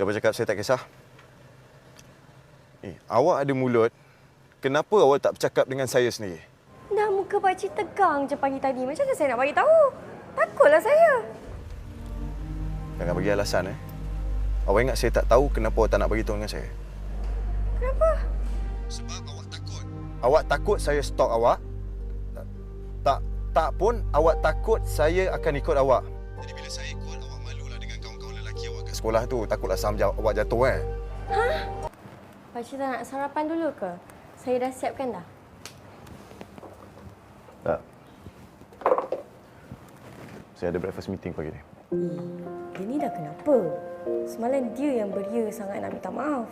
Siapa cakap saya tak kisah? Eh, awak ada mulut. Kenapa awak tak bercakap dengan saya sendiri? Dah muka pakcik tegang je pagi tadi. Macam mana saya nak bagi tahu? Takutlah saya. Jangan bagi alasan eh. Awak ingat saya tak tahu kenapa awak tak nak beritahu dengan saya? Kenapa? Sebab awak takut. Awak takut saya stalk awak? Tak, tak, tak pun awak takut saya akan ikut awak. Jadi bila saya sekolah tu. Takutlah saham jawab awak jatuh eh. Pakcik tak nak sarapan dulu ke? Saya dah siapkan dah. Tak. Saya ada breakfast meeting pagi ni. Dia ni dah kenapa? Semalam dia yang beria sangat nak minta maaf.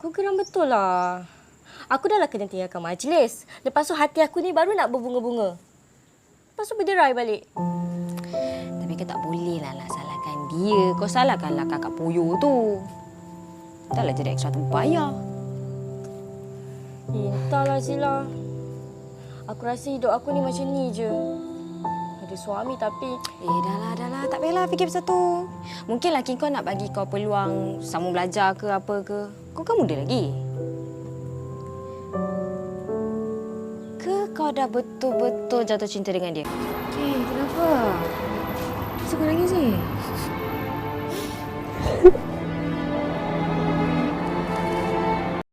Aku geram betul lah. Aku dah lah kena tinggalkan majlis. Lepas tu hati aku ni baru nak berbunga-bunga. Lepas tu berderai balik. Tapi kau tak boleh lah salahkan dia. Kau salahkanlah kakak Puyo tu. Taklah jadi ekstra payah. Eh, entahlah Zila. Aku rasa hidup aku ni macam ni je. Ada suami tapi Eh, dah lah, dah lah. Tak payahlah fikir pasal tu. Mungkin laki kau nak bagi kau peluang sama belajar ke apa ke. Kau kan muda lagi. Ke kau dah betul-betul jatuh cinta dengan dia? Eh, kenapa? Kenapa kau nangis ni?